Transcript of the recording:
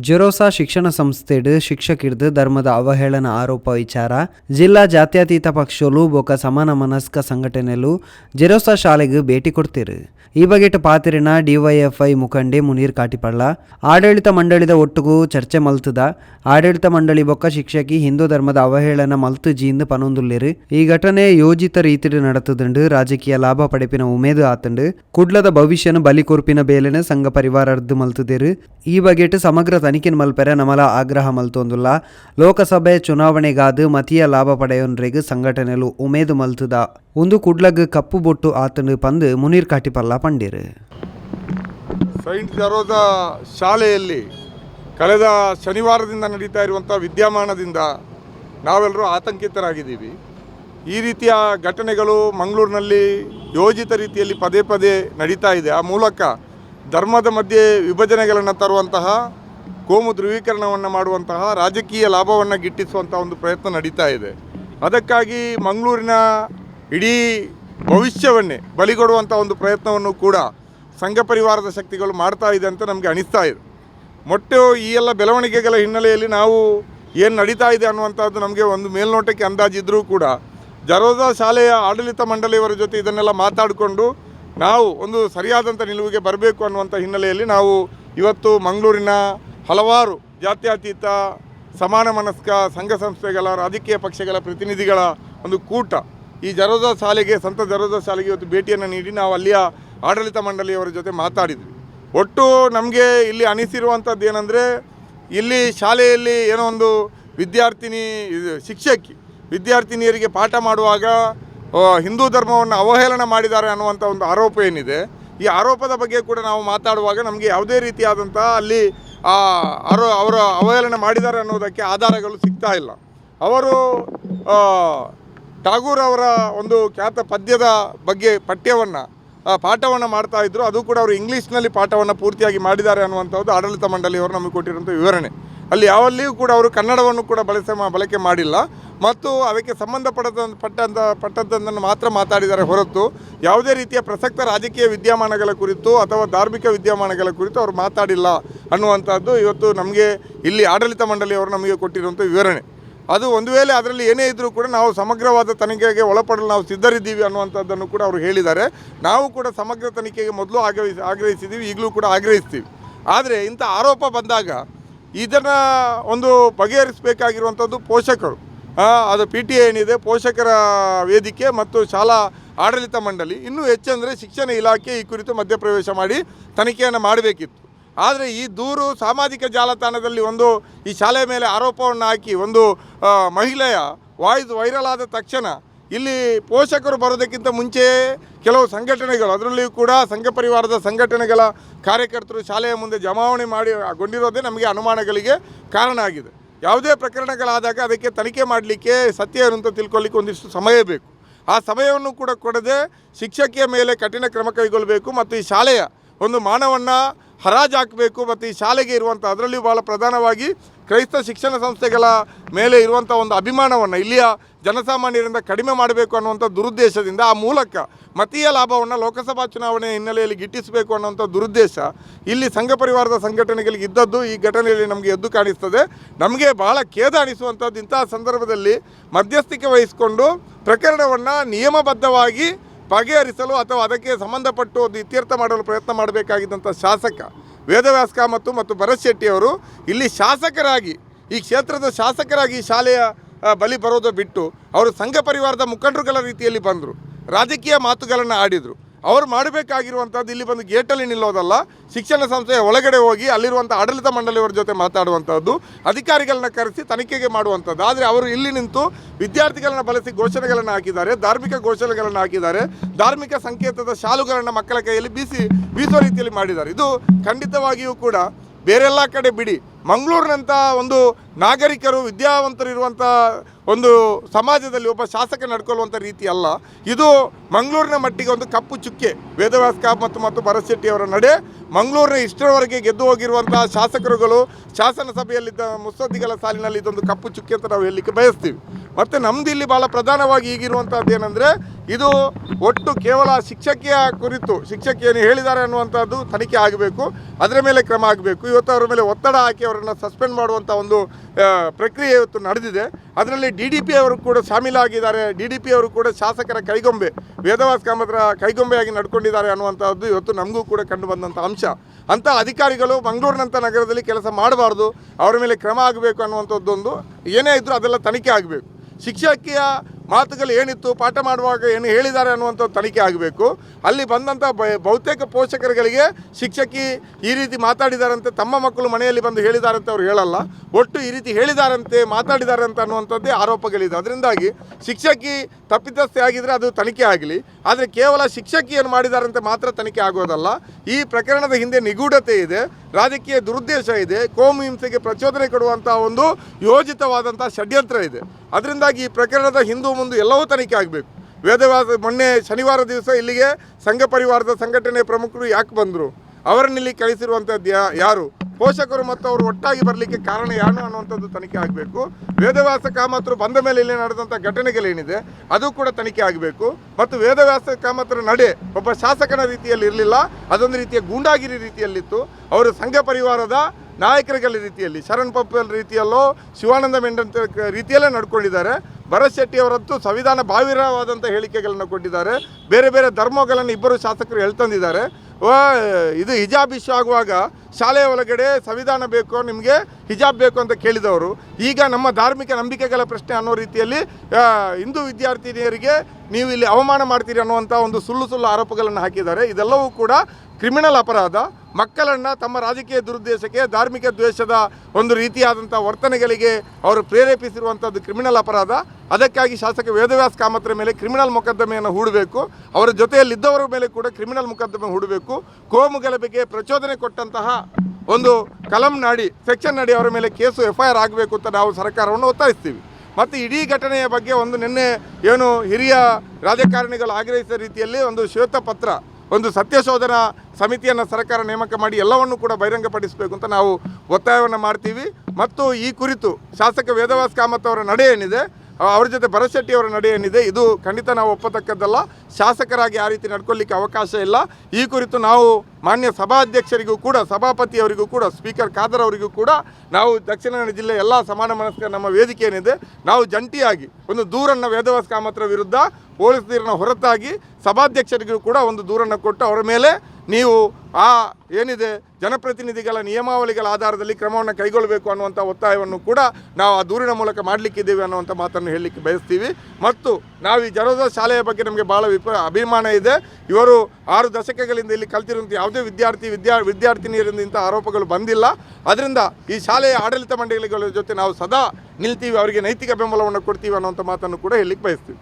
ಜೆರೋಸಾ ಶಿಕ್ಷಣ ಸಂಸ್ಥೆಡ್ ಶಿಕ್ಷಕಿರ್ದು ಧರ್ಮದ ಅವಹೇಳನ ಆರೋಪ ವಿಚಾರ. ಜಿಲ್ಲಾ ಜಾತ್ಯತೀತ ಪಕ್ಷಲು ಬೊಕ ಸಮಾನ ಮನಸ್ಕ ಸಂಘಟನೆಲು ಜೆರೋಸಾ ಶಾಲೆಗೆ ಭೇಟಿ ಕೊಡ್ತೀರಿ. ಈ ಬಗೆಟ್ ಪಾತಿರಿನ ಡಿವೈಎಫ್ಐ ಮುಖಂಡೆ ಮುನೀರ್ ಕಾಟಿಪಳ್ಳ, ಆಡಳಿತ ಮಂಡಳಿದ ಒಟ್ಟುಗೂ ಚರ್ಚೆ ಮಲ್ತದ. ಆಡಳಿತ ಮಂಡಳಿ ಬೊಕ್ಕ ಶಿಕ್ಷಕಿ ಹಿಂದೂ ಧರ್ಮದ ಅವಹೇಳನ ಮಲ್ತು ಜೀಂದು ಪನೊಂದುಲ್ಲೆರು. ಈ ಘಟನೆ ಯೋಜಿತ ರೀತಿಡ್ ನಡತದುಂಡು ರಾಜಕೀಯ ಲಾಭ ಪಡೆಪಿನ ಉಮೇದು ಆತಂಡು, ಕುಡ್ಲದ ಭವಿಷ್ಯನ ಬಲಿಕೊರ್ಪಿನ ಬೇಲೆನ ಸಂಘ ಪರಿವಾರ ಮಲ್ತುದೇರು. ಈ ಬಗೆಟ್ ಸಮಗ್ರ ತನಿಖೆನ್ ಮಲ್ಪೆರೆ ನಮಲ ಆಗ್ರಹ ಮಲ್ತೊಂದುಲ್ಲ. ಲೋಕಸಭೆ ಚುನಾವಣೆಗಾದು ಮತೀಯ ಲಾಭ ಪಡೆಯೋನ್ರೆಗ್ ಸಂಘಟನೆಲು ಉಮೇದು ಮಲ್ತುದ. ಒಂದು ಕುಡ್ಲಗ್ ಕಪ್ಪು ಬೊಟ್ಟು ಆತನು ಪಂದು ಮುನೀರ್ ಕಾಟಿಪಲ್ಲ ಪಂಡಿರು. ಸೈಂಟ್ ಜರೋದ ಶಾಲೆಯಲ್ಲಿ ಕಳೆದ ಶನಿವಾರದಿಂದ ನಡೀತಾ ಇರುವಂಥ ವಿದ್ಯಮಾನದಿಂದ ನಾವೆಲ್ಲರೂ ಆತಂಕಿತರಾಗಿದ್ದೀವಿ. ಈ ರೀತಿಯ ಘಟನೆಗಳು ಮಂಗಳೂರಿನಲ್ಲಿ ಯೋಜಿತ ರೀತಿಯಲ್ಲಿ ಪದೇ ಪದೇ ನಡೀತಾ ಇದೆ. ಆ ಮೂಲಕ ಧರ್ಮದ ಮಧ್ಯೆ ವಿಭಜನೆಗಳನ್ನು ತರುವಂತಹ ಕೋಮು ಧ್ರುವೀಕರಣವನ್ನು ಮಾಡುವಂತಹ ರಾಜಕೀಯ ಲಾಭವನ್ನು ಗಿಟ್ಟಿಸುವಂಥ ಒಂದು ಪ್ರಯತ್ನ ನಡೀತಾ ಇದೆ. ಅದಕ್ಕಾಗಿ ಮಂಗಳೂರಿನ ಇಡೀ ಭವಿಷ್ಯವನ್ನೇ ಬಲಿಗೊಡುವಂಥ ಒಂದು ಪ್ರಯತ್ನವನ್ನು ಕೂಡ ಸಂಘ ಪರಿವಾರದ ಶಕ್ತಿಗಳು ಮಾಡ್ತಾ ಇದೆ ಅಂತ ನಮಗೆ ಅನಿಸ್ತಾ ಇದೆ. ಮೊಟ್ಟೆ ಈ ಎಲ್ಲ ಬೆಳವಣಿಗೆಗಳ ಹಿನ್ನೆಲೆಯಲ್ಲಿ ನಾವು ಏನು ನಡೀತಾ ಇದೆ ಅನ್ನುವಂಥದ್ದು ನಮಗೆ ಒಂದು ಮೇಲ್ನೋಟಕ್ಕೆ ಅಂದಾಜಿದ್ರೂ ಕೂಡ ಜರೋದಾ ಶಾಲೆಯ ಆಡಳಿತ ಮಂಡಳಿಯವರ ಜೊತೆ ಇದನ್ನೆಲ್ಲ ಮಾತಾಡಿಕೊಂಡು ನಾವು ಒಂದು ಸರಿಯಾದಂಥ ನಿಲುವಿಗೆ ಬರಬೇಕು ಅನ್ನುವಂಥ ಹಿನ್ನೆಲೆಯಲ್ಲಿ ನಾವು ಇವತ್ತು ಮಂಗಳೂರಿನ ಹಲವಾರು ಜಾತ್ಯತೀತ, ಸಮಾನ ಮನಸ್ಕ ಸಂಘ ಸಂಸ್ಥೆಗಳ, ರಾಜಕೀಯ ಪಕ್ಷಗಳ ಪ್ರತಿನಿಧಿಗಳ ಒಂದು ಕೂಟ. ಈ ಜರೋದಾ ಶಾಲೆಗೆ, ಸಂತ ಜರೋದಾ ಶಾಲೆಗೆ ಇವತ್ತು ಭೇಟಿಯನ್ನು ನೀಡಿ ನಾವು ಅಲ್ಲಿಯ ಆಡಳಿತ ಮಂಡಳಿಯವರ ಜೊತೆ ಮಾತಾಡಿದ್ವಿ. ಒಟ್ಟು ನಮಗೆ ಇಲ್ಲಿ ಅನಿಸಿರುವಂಥದ್ದು ಏನಂದರೆ, ಇಲ್ಲಿ ಶಾಲೆಯಲ್ಲಿ ಏನೋ ಒಂದು ವಿದ್ಯಾರ್ಥಿನಿ, ಶಿಕ್ಷಕಿ, ವಿದ್ಯಾರ್ಥಿನಿಯರಿಗೆ ಪಾಠ ಮಾಡುವಾಗ ಹಿಂದೂ ಧರ್ಮವನ್ನು ಅವಹೇಳನ ಮಾಡಿದ್ದಾರೆ ಅನ್ನುವಂಥ ಒಂದು ಆರೋಪ ಏನಿದೆ. ಈ ಆರೋಪದ ಬಗ್ಗೆ ಕೂಡ ನಾವು ಮಾತಾಡುವಾಗ ನಮಗೆ ಯಾವುದೇ ರೀತಿಯಾದಂಥ ಅಲ್ಲಿ ಅವರು ಅವರ ಅವಹೇಳನ ಮಾಡಿದ್ದಾರೆ ಅನ್ನೋದಕ್ಕೆ ಆಧಾರಗಳು ಸಿಗ್ತಾ ಇಲ್ಲ. ಅವರು ಟಾಗೂರ್ ಅವರ ಒಂದು ಖ್ಯಾತ ಪದ್ಯದ ಬಗ್ಗೆ ಪಠ್ಯವನ್ನು ಪಾಠವನ್ನು ಮಾಡ್ತಾ ಇದ್ರು. ಅದು ಕೂಡ ಅವರು ಇಂಗ್ಲೀಷ್ನಲ್ಲಿ ಪಾಠವನ್ನು ಪೂರ್ತಿಯಾಗಿ ಮಾಡಿದ್ದಾರೆ ಅನ್ನುವಂಥದ್ದು ಆಡಳಿತ ಮಂಡಳಿಯವರು ನಮಗೆ ಕೊಟ್ಟಿರುವಂಥ ವಿವರಣೆ. ಅಲ್ಲಿ ಯಾವಲ್ಲಿಯೂ ಕೂಡ ಅವರು ಕನ್ನಡವನ್ನು ಕೂಡ ಬಳಸೆ ಬಳಕೆ ಮಾಡಿಲ್ಲ. ಮತ್ತು ಅದಕ್ಕೆ ಸಂಬಂಧಪಟ್ಟ ಪಟ್ಟಂತ ಪಟ್ಟದ್ದನ್ನು ಮಾತ್ರ ಮಾತಾಡಿದ್ದಾರೆ ಹೊರತು ಯಾವುದೇ ರೀತಿಯ ಪ್ರಸಕ್ತ ರಾಜಕೀಯ ವಿದ್ಯಮಾನಗಳ ಕುರಿತು ಅಥವಾ ಧಾರ್ಮಿಕ ವಿದ್ಯಮಾನಗಳ ಕುರಿತು ಅವರು ಮಾತಾಡಿಲ್ಲ ಅನ್ನುವಂಥದ್ದು ಇವತ್ತು ನಮಗೆ ಇಲ್ಲಿ ಆಡಳಿತ ಮಂಡಳಿಯವರು ನಮಗೆ ಕೊಟ್ಟಿರುವಂಥ ವಿವರಣೆ. ಅದು ಒಂದು ವೇಳೆ ಅದರಲ್ಲಿ ಏನೇ ಇದ್ದರೂ ಕೂಡ ನಾವು ಸಮಗ್ರವಾದ ತನಿಖೆಗೆ ಒಳಪಡಲು ನಾವು ಸಿದ್ಧರಿದ್ದೀವಿ ಅನ್ನುವಂಥದ್ದನ್ನು ಕೂಡ ಅವರು ಹೇಳಿದ್ದಾರೆ. ನಾವು ಕೂಡ ಸಮಗ್ರ ತನಿಖೆಗೆ ಮೊದಲು ಆಗ್ರಹಿಸಿ ಆಗ್ರಹಿಸಿದ್ದೀವಿ, ಈಗಲೂ ಕೂಡ ಆಗ್ರಹಿಸ್ತೀವಿ. ಆದರೆ ಇಂಥ ಆರೋಪ ಬಂದಾಗ ಇದನ್ನು ಒಂದು ಬಗೆಹರಿಸಬೇಕಾಗಿರುವಂಥದ್ದು ಪೋಷಕರು. ಅದು ಪಿ ಟಿ ಏನಿದೆ, ಪೋಷಕರ ವೇದಿಕೆ ಮತ್ತು ಶಾಲಾ ಆಡಳಿತ ಮಂಡಳಿ. ಇನ್ನೂ ಹೆಚ್ಚಂದರೆ ಶಿಕ್ಷಣ ಇಲಾಖೆ ಈ ಕುರಿತು ಮಧ್ಯಪ್ರವೇಶ ಮಾಡಿ ತನಿಖೆಯನ್ನು ಮಾಡಬೇಕಿತ್ತು. ಆದರೆ ಈ ದೂರು ಸಾಮಾಜಿಕ ಜಾಲತಾಣದಲ್ಲಿ ಒಂದು, ಈ ಶಾಲೆ ಮೇಲೆ ಆರೋಪವನ್ನು ಹಾಕಿ ಒಂದು ಮಹಿಳೆಯ ವಾಯ್ಸ್ ವೈರಲ್ ಆದ ತಕ್ಷಣ ಇಲ್ಲಿ ಪೋಷಕರು ಬರೋದಕ್ಕಿಂತ ಮುಂಚೆ ಕೆಲವು ಸಂಘಟನೆಗಳು, ಅದರಲ್ಲಿಯೂ ಕೂಡ ಸಂಘ ಪರಿವಾರದ ಸಂಘಟನೆಗಳ ಕಾರ್ಯಕರ್ತರು ಶಾಲೆಯ ಮುಂದೆ ಜಮಾವಣೆ ಮಾಡಿ ಗೊಂಡಿರೋದೇ ನಮಗೆ ಅನುಮಾನಗಳಿಗೆ ಕಾರಣ ಆಗಿದೆ. ಯಾವುದೇ ಪ್ರಕರಣಗಳಾದಾಗ ಅದಕ್ಕೆ ತನಿಖೆ ಮಾಡಲಿಕ್ಕೆ ಸತ್ಯ ಏನು ಅಂತ ತಿಳ್ಕೊಳ್ಳಿಕ್ಕೆ ಒಂದಿಷ್ಟು ಸಮಯ ಬೇಕು. ಆ ಸಮಯವನ್ನು ಕೂಡ ಕೊಡದೆ ಶಿಕ್ಷಕಿಯ ಮೇಲೆ ಕಠಿಣ ಕ್ರಮ ಕೈಗೊಳ್ಳಬೇಕು ಮತ್ತು ಈ ಶಾಲೆಯ ಒಂದು ಮಾನವನ್ನು ಹರಾಜು ಹಾಕಬೇಕು ಮತ್ತು ಈ ಶಾಲೆಗೆ ಇರುವಂಥ ಅದರಲ್ಲಿ ಭಾಳ ಪ್ರಧಾನವಾಗಿ ಕ್ರೈಸ್ತ ಶಿಕ್ಷಣ ಸಂಸ್ಥೆಗಳ ಮೇಲೆ ಇರುವಂಥ ಒಂದು ಅಭಿಮಾನವನ್ನು ಇಲ್ಲಿಯ ಜನಸಾಮಾನ್ಯರಿಂದ ಕಡಿಮೆ ಮಾಡಬೇಕು ಅನ್ನುವಂಥ ದುರುದ್ದೇಶದಿಂದ ಆ ಮೂಲಕ ಮತೀಯ ಲಾಭವನ್ನು ಲೋಕಸಭಾ ಚುನಾವಣೆ ಹಿನ್ನೆಲೆಯಲ್ಲಿ ಗಿಟ್ಟಿಸಬೇಕು ಅನ್ನುವಂಥ ದುರುದ್ದೇಶ ಇಲ್ಲಿ ಸಂಘ ಪರಿವಾರದ ಸಂಘಟನೆಗಳಿಗೆ ಇದ್ದದ್ದು ಈ ಘಟನೆಯಲ್ಲಿ ನಮಗೆ ಎದ್ದು ಕಾಣಿಸ್ತದೆ. ನಮಗೆ ಬಹಳ ಖೇದ ಅನಿಸುವಂಥದ್ದು ಇಂತಹ ಸಂದರ್ಭದಲ್ಲಿ ಮಧ್ಯಸ್ಥಿಕೆ ವಹಿಸಿಕೊಂಡು ಪ್ರಕರಣವನ್ನು ನಿಯಮಬದ್ಧವಾಗಿ ಬಗೆಹರಿಸಲು ಅಥವಾ ಅದಕ್ಕೆ ಸಂಬಂಧಪಟ್ಟು ಒಂದು ಇತ್ಯರ್ಥ ಮಾಡಲು ಪ್ರಯತ್ನ ಮಾಡಬೇಕಾಗಿದ್ದಂಥ ಶಾಸಕ ವೇದವ್ಯಾಸ ಕಾಮತ್ತು ಮತ್ತು ಭರತ್ ಶೆಟ್ಟಿಯವರು ಇಲ್ಲಿ ಶಾಸಕರಾಗಿ, ಈ ಕ್ಷೇತ್ರದ ಶಾಸಕರಾಗಿ ಶಾಲೆಯ ಬಲಿ ಬರೋದು ಬಿಟ್ಟು, ಅವರು ಸಂಘ ಪರಿವಾರದ ಮುಖಂಡರುಗಳ ರೀತಿಯಲ್ಲಿ ಬಂದರು. ರಾಜಕೀಯ ಮಾತುಗಳನ್ನು ಆಡಿದರು. ಅವರು ಮಾಡಬೇಕಾಗಿರುವಂಥದ್ದು ಇಲ್ಲಿ ಬಂದು ಗೇಟಲ್ಲಿ ನಿಲ್ಲೋದಲ್ಲ, ಶಿಕ್ಷಣ ಸಂಸ್ಥೆಯ ಒಳಗಡೆ ಹೋಗಿ ಅಲ್ಲಿರುವಂಥ ಆಡಳಿತ ಮಂಡಳಿಯವರ ಜೊತೆ ಮಾತಾಡುವಂಥದ್ದು, ಅಧಿಕಾರಿಗಳನ್ನ ಕರೆಸಿ ತನಿಖೆಗೆ ಮಾಡುವಂಥದ್ದು. ಆದರೆ ಅವರು ಇಲ್ಲಿ ನಿಂತು ವಿದ್ಯಾರ್ಥಿಗಳನ್ನ ಬಳಸಿ ಘೋಷಣೆಗಳನ್ನು ಹಾಕಿದ್ದಾರೆ, ಧಾರ್ಮಿಕ ಘೋಷಣೆಗಳನ್ನು ಹಾಕಿದ್ದಾರೆ, ಧಾರ್ಮಿಕ ಸಂಕೇತದ ಶಾಲುಗಳನ್ನು ಮಕ್ಕಳ ಕೈಯಲ್ಲಿ ಬೀಸಿ, ಬೀಸುವ ರೀತಿಯಲ್ಲಿ ಮಾಡಿದ್ದಾರೆ. ಇದು ಖಂಡಿತವಾಗಿಯೂ ಕೂಡ ಬೇರೆಲ್ಲ ಕಡೆ ಬಿಡಿ. ಮಂಗಳೂರಿನಂಥ ಒಂದು ನಾಗರಿಕರು ವಿದ್ಯಾವಂತರು ಇರುವಂಥ ಒಂದು ಸಮಾಜದಲ್ಲಿ ಒಬ್ಬ ಶಾಸಕ ನಡ್ಕೊಳ್ಳುವಂಥ ರೀತಿ ಅಲ್ಲ. ಇದು ಮಂಗಳೂರಿನ ಮಟ್ಟಿಗೆ ಒಂದು ಕಪ್ಪು ಚುಕ್ಕೆ. ವೇದವ್ಯಾಸ ಕಾಪ್ ಮತ್ತು ಮತ್ತು ಭರತ್ ಶೆಟ್ಟಿಯವರ ನಡೆ. ಮಂಗಳೂರಿನ ಇಷ್ಟರವರೆಗೆ ಗೆದ್ದು ಹೋಗಿರುವಂಥ ಶಾಸಕರುಗಳು ಶಾಸನ ಸಭೆಯಲ್ಲಿದ್ದ ಮುತ್ಸದ್ದಿಗಳ ಸಾಲಿನಲ್ಲಿ ಇದೊಂದು ಕಪ್ಪು ಚುಕ್ಕೆ ಅಂತ ನಾವು ಹೇಳಲಿಕ್ಕೆ ಬಯಸ್ತೀವಿ. ಮತ್ತು ನಮ್ದು ಇಲ್ಲಿ ಭಾಳ ಪ್ರಧಾನವಾಗಿ ಈಗಿರುವಂಥದ್ದು ಏನಂದರೆ, ಇದು ಒಟ್ಟು ಕೇವಲ ಶಿಕ್ಷಕಿಯ ಕುರಿತು, ಶಿಕ್ಷಕಿ ಏನು ಹೇಳಿದ್ದಾರೆ ಅನ್ನುವಂಥದ್ದು ತನಿಖೆ ಆಗಬೇಕು, ಅದರ ಮೇಲೆ ಕ್ರಮ ಆಗಬೇಕು. ಇವತ್ತು ಅವರ ಮೇಲೆ ಒತ್ತಡ ಹಾಕಿ ಅವರನ್ನು ಸಸ್ಪೆಂಡ್ ಮಾಡುವಂಥ ಒಂದು ಪ್ರಕ್ರಿಯೆ ಇವತ್ತು ನಡೆದಿದೆ. ಅದರಲ್ಲಿ ಡಿ ಡಿ ಪಿ ಅವರು ಕೂಡ ಶಾಮೀಲಾಗಿದ್ದಾರೆ ಡಿ ಡಿ ಪಿ ಅವರು ಕೂಡ ಶಾಸಕರ ಕೈಗೊಂಬೆ ವೇದವಾಸ್ ಕಾಮತ್ರ ಕೈಗೊಂಬೆಯಾಗಿ ನಡ್ಕೊಂಡಿದ್ದಾರೆ ಅನ್ನುವಂಥದ್ದು ಇವತ್ತು ನಮಗೂ ಕೂಡ ಕಂಡು ಬಂದಂಥ ಅಂಶ. ಅಂಥ ಅಧಿಕಾರಿಗಳು ಮಂಗಳೂರಿನಂಥ ನಗರದಲ್ಲಿ ಕೆಲಸ ಮಾಡಬಾರ್ದು, ಅವರ ಮೇಲೆ ಕ್ರಮ ಆಗಬೇಕು ಅನ್ನುವಂಥದ್ದೊಂದು ಏನೇ ಇದ್ದರೂ ಅದೆಲ್ಲ ತನಿಖೆ ಆಗಬೇಕು. ಶಿಕ್ಷಕಿಯ ಮಾತುಗಳು ಏನಿತ್ತು, ಪಾಠ ಮಾಡುವಾಗ ಏನು ಹೇಳಿದ್ದಾರೆ ಅನ್ನುವಂಥ ತನಿಖೆ ಆಗಬೇಕು. ಅಲ್ಲಿ ಬಂದಂಥ ಬಹುತೇಕ ಪೋಷಕರುಗಳಿಗೆ ಶಿಕ್ಷಕಿ ಈ ರೀತಿ ಮಾತಾಡಿದಾರಂತೆ, ತಮ್ಮ ಮಕ್ಕಳು ಮನೆಯಲ್ಲಿ ಬಂದು ಹೇಳಿದಾರಂತೆ ಅವ್ರು ಹೇಳಲ್ಲ. ಒಟ್ಟು ಈ ರೀತಿ ಹೇಳಿದಾರಂತೆ, ಮಾತಾಡಿದಾರಂತೆ ಅನ್ನುವಂಥದ್ದೇ ಆರೋಪಗಳಿದೆ ಅದರಿಂದಾಗಿ ಶಿಕ್ಷಕಿ ತಪ್ಪಿತಸ್ಥೆ ಆಗಿದ್ದರೆ ಅದು ತನಿಖೆ ಆಗಲಿ. ಆದರೆ ಕೇವಲ ಶಿಕ್ಷಕಿಯನ್ನು ಮಾಡಿದಾರಂತೆ ಮಾತ್ರ ತನಿಖೆ ಆಗೋದಲ್ಲ. ಈ ಪ್ರಕರಣದ ಹಿಂದೆ ನಿಗೂಢತೆ ಇದೆ, ರಾಜಕೀಯ ದುರುದ್ದೇಶ ಇದೆ, ಕೋಮು ಹಿಂಸೆಗೆ ಪ್ರಚೋದನೆ ಕೊಡುವಂತಹ ಒಂದು ಯೋಜಿತವಾದಂತಹ ಷಡ್ಯಂತ್ರ ಇದೆ. ಅದರಿಂದಾಗಿ ಈ ಪ್ರಕರಣದ ಹಿಂದೂ ಮುಂದೆ ಎಲ್ಲವೂ ತನಿಖೆ ಆಗಬೇಕು. ವೇದವಾದ ಮೊನ್ನೆ ಶನಿವಾರ ದಿವಸ ಇಲ್ಲಿಗೆ ಸಂಘ ಪರಿವಾರದ ಸಂಘಟನೆ ಪ್ರಮುಖರು ಯಾಕೆ ಬಂದರು? ಅವರನ್ನ ಇಲ್ಲಿ ಕಳಿಸಿರುವಂಥದ್ದು ಯಾರು? ಪೋಷಕರು ಮತ್ತು ಅವರು ಒಟ್ಟಾಗಿ ಬರಲಿಕ್ಕೆ ಕಾರಣ ಯಾರು ಅನ್ನುವಂಥದ್ದು ತನಿಖೆ ಆಗಬೇಕು. ವೇದವ್ಯಾಸ ಕಾಮತರು ಬಂದ ಮೇಲೆ ಇಲ್ಲಿ ನಡೆದಂಥ ಘಟನೆಗಳೇನಿದೆ, ಅದು ಕೂಡ ತನಿಖೆ ಆಗಬೇಕು. ಮತ್ತು ವೇದವ್ಯಾಸ ಕಾಮತರ ನಡೆ, ಒಬ್ಬ ಶಾಸಕನ ರೀತಿಯಲ್ಲಿ ಇರಲಿಲ್ಲ, ಅದೊಂದು ರೀತಿಯ ಗೂಂಡಾಗಿರಿ ರೀತಿಯಲ್ಲಿತ್ತು. ಅವರು ಸಂಘ ಪರಿವಾರದ ನಾಯಕರುಗಳ ರೀತಿಯಲ್ಲಿ, ಶರಣ್ ಪಪ್ಪಲ್ ರೀತಿಯಲ್ಲೋ, ಶಿವಾನಂದ ಮೆಂಡಂತ ರೀತಿಯಲ್ಲೇ ನಡ್ಕೊಂಡಿದ್ದಾರೆ. ಭರತ್ ಶೆಟ್ಟಿ ಅವರಂತೂ ಸಂವಿಧಾನ ಭಾವಿರವಾದಂಥ ಹೇಳಿಕೆಗಳನ್ನು ಕೊಟ್ಟಿದ್ದಾರೆ. ಬೇರೆ ಬೇರೆ ಧರ್ಮಗಳನ್ನು ಇಬ್ಬರು ಶಾಸಕರು ಹೇಳ್ತಂದಿದ್ದಾರೆ. ಇದು ಹಿಜಾಬ್ ಇಶ್ಯೂ ಆಗುವಾಗ ಶಾಲೆಯ ಒಳಗಡೆ ಸಂವಿಧಾನ ಬೇಕು, ನಿಮಗೆ ಹಿಜಾಬ್ ಬೇಕು ಅಂತ ಕೇಳಿದವರು. ಈಗ ನಮ್ಮ ಧಾರ್ಮಿಕ ನಂಬಿಕೆಗಳ ಪ್ರಶ್ನೆ ಅನ್ನೋ ರೀತಿಯಲ್ಲಿ ಹಿಂದೂ ವಿದ್ಯಾರ್ಥಿನಿಯರಿಗೆ ನೀವು ಇಲ್ಲಿ ಅವಮಾನ ಮಾಡ್ತೀರಿ ಅನ್ನುವಂಥ ಒಂದು ಸುಳ್ಳು ಸುಳ್ಳು ಆರೋಪಗಳನ್ನು ಹಾಕಿದ್ದಾರೆ. ಇದೆಲ್ಲವೂ ಕೂಡ ಕ್ರಿಮಿನಲ್ ಅಪರಾಧ, ಮಕ್ಕಳನ್ನು ತಮ್ಮ ರಾಜಕೀಯ ದುರುದ್ದೇಶಕ್ಕೆ, ಧಾರ್ಮಿಕ ದ್ವೇಷದ ಒಂದು ರೀತಿಯಾದಂಥ ವರ್ತನೆಗಳಿಗೆ ಅವರು ಪ್ರೇರೇಪಿಸಿರುವಂಥದ್ದು ಕ್ರಿಮಿನಲ್ ಅಪರಾಧ. ಅದಕ್ಕಾಗಿ ಶಾಸಕ ವೇದವ್ಯಾಸ್ ಕಾಮತ್ರ ಮೇಲೆ ಕ್ರಿಮಿನಲ್ ಮೊಕದ್ದಮೆಯನ್ನು ಹೂಡಬೇಕು. ಅವರ ಜೊತೆಯಲ್ಲಿದ್ದವರ ಮೇಲೆ ಕೂಡ ಕ್ರಿಮಿನಲ್ ಮೊಕದ್ದಮೆ ಹೂಡಬೇಕು. ಕೋಮು ಗಲಭೆಗೆ ಪ್ರಚೋದನೆ ಕೊಟ್ಟಂತಹ ಒಂದು ಕಲಂ ನಾಡಿ, ಸೆಕ್ಷನ್ ನಡಿ ಅವರ ಮೇಲೆ ಕೇಸು ಎಫ್ ಐ ಆರ್ ಆಗಬೇಕು ಅಂತ ನಾವು ಸರ್ಕಾರವನ್ನು ಒತ್ತಾಯಿಸ್ತೀವಿ. ಮತ್ತು ಇಡೀ ಘಟನೆಯ ಬಗ್ಗೆ ಒಂದು ನಿನ್ನೆ ಏನು ಹಿರಿಯ ರಾಜಕಾರಣಿಗಳು ಆಗ್ರಹಿಸಿದ ರೀತಿಯಲ್ಲಿ ಒಂದು ಶ್ವೇತಪತ್ರ ಒಂದು ಸತ್ಯಶೋಧನಾ ಸಮಿತಿಯನ್ನು ಸರ್ಕಾರ ನೇಮಕ ಮಾಡಿ ಎಲ್ಲವನ್ನು ಕೂಡ ಬಹಿರಂಗಪಡಿಸಬೇಕು ಅಂತ ನಾವು ಒತ್ತಾಯವನ್ನು ಮಾಡ್ತೀವಿ. ಮತ್ತು ಈ ಕುರಿತು ಶಾಸಕ ವೇದವಾಸ್ ಕಾಮತ್ ಅವರ ನಡೆ ಏನಿದೆ, ಅವರ ಜೊತೆ ಭರಶೆಟ್ಟಿ ಶೆಟ್ಟಿ ಅವರ ನಡೆ ಏನಿದೆ, ಇದು ಖಂಡಿತ ನಾವು ಒಪ್ಪತಕ್ಕದ್ದಲ್ಲ. ಶಾಸಕರಾಗಿ ಆ ರೀತಿ ನಡ್ಕೊಳ್ಳಿಕ್ಕೆ ಅವಕಾಶ ಇಲ್ಲ. ಈ ಕುರಿತು ನಾವು ಮಾನ್ಯ ಸಭಾಧ್ಯಕ್ಷರಿಗೂ ಕೂಡ, ಸಭಾಪತಿಯವರಿಗೂ ಕೂಡ, ಸ್ಪೀಕರ್ ಖಾದರ್ ಅವರಿಗೂ ಕೂಡ ನಾವು ದಕ್ಷಿಣ ಕನ್ನಡ ಜಿಲ್ಲೆ ಎಲ್ಲ ಸಮಾನ ಮನಸ್ಕ ನಮ್ಮ ವೇದಿಕೆ ಏನಿದೆ, ನಾವು ಜಂಟಿಯಾಗಿ ಒಂದು ದೂರನ್ನು ವೇದವಾಸ್ ಕಾಮತ್ರ ವಿರುದ್ಧ ಪೊಲೀಸ್ ನೀರಿನ ಹೊರತಾಗಿ ಸಭಾಧ್ಯಕ್ಷರಿಗೂ ಕೂಡ ಒಂದು ದೂರನ್ನು ಕೊಟ್ಟು ಅವರ ಮೇಲೆ ನೀವು ಆ ಏನಿದೆ ಜನಪ್ರತಿನಿಧಿಗಳ ನಿಯಮಾವಳಿಗಳ ಆಧಾರದಲ್ಲಿ ಕ್ರಮವನ್ನು ಕೈಗೊಳ್ಳಬೇಕು ಅನ್ನುವಂಥ ಒತ್ತಾಯವನ್ನು ಕೂಡ ನಾವು ಆ ದೂರಿನ ಮೂಲಕ ಮಾಡಲಿಕ್ಕಿದ್ದೀವಿ ಅನ್ನುವಂಥ ಮಾತನ್ನು ಹೇಳಲಿಕ್ಕೆ ಬಯಸ್ತೀವಿ. ಮತ್ತು ನಾವು ಈ ಜರೋದ ಶಾಲೆಯ ಬಗ್ಗೆ ನಮಗೆ ಭಾಳ ವಿಪ, ಅಭಿಮಾನ ಇದೆ. ಇವರು ಆರು ದಶಕಗಳಿಂದ ಇಲ್ಲಿ ಕಲ್ತಿರುವಂಥ ಯಾವುದೇ ವಿದ್ಯಾರ್ಥಿ, ವಿದ್ಯಾ, ವಿದ್ಯಾರ್ಥಿನಿಯರಿಂದ ಇಂಥ ಆರೋಪಗಳು ಬಂದಿಲ್ಲ. ಅದರಿಂದ ಈ ಶಾಲೆಯ ಆಡಳಿತ ಮಂಡಳಿಗಳ ಜೊತೆ ನಾವು ಸದಾ ನಿಲ್ತೀವಿ. ಅವರಿಗೆ ನೈತಿಕ ಬೆಂಬಲವನ್ನು ಕೊಡ್ತೀವಿ ಅನ್ನುವಂಥ ಮಾತನ್ನು ಕೂಡ ಹೇಳಲಿಕ್ಕೆ ಬಯಸ್ತೀವಿ.